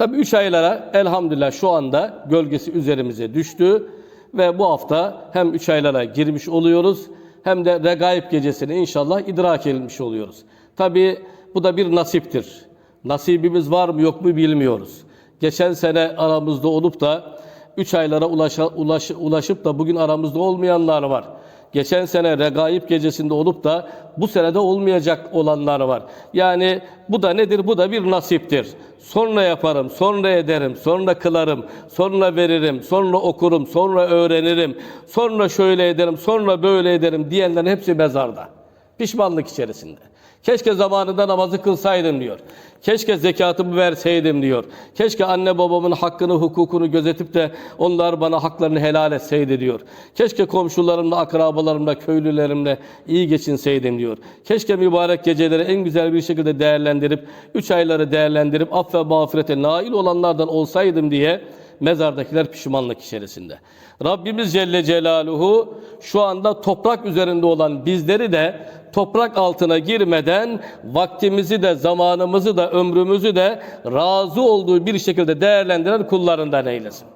Tabi üç aylara elhamdülillah şu anda gölgesi üzerimize düştü ve bu hafta hem üç aylara girmiş oluyoruz hem de regaib gecesini inşallah idrak edilmiş oluyoruz. Tabi bu da bir nasiptir. Nasibimiz var mı yok mu bilmiyoruz. Geçen sene aramızda olup da üç aylara ulaşa, ulaş, ulaşıp da bugün aramızda olmayanlar var. Geçen sene regaib gecesinde olup da bu senede olmayacak olanlar var. Yani bu da nedir? Bu da bir nasiptir. Sonra yaparım, sonra ederim, sonra kılarım, sonra veririm, sonra okurum, sonra öğrenirim, sonra şöyle ederim, sonra böyle ederim diyenlerin hepsi mezarda. Pişmanlık içerisinde. Keşke zamanında namazı kılsaydım diyor. Keşke zekatımı verseydim diyor. Keşke anne babamın hakkını, hukukunu gözetip de onlar bana haklarını helal etseydi diyor. Keşke komşularımla, akrabalarımla, köylülerimle iyi geçinseydim diyor. Keşke mübarek geceleri en güzel bir şekilde değerlendirip, üç ayları değerlendirip aff ve mağfirete nail olanlardan olsaydım diye mezardakiler pişmanlık içerisinde. Rabbimiz Celle Celaluhu şu anda toprak üzerinde olan bizleri de toprak altına girmeden vaktimizi de zamanımızı da ömrümüzü de razı olduğu bir şekilde değerlendiren kullarından eylesin.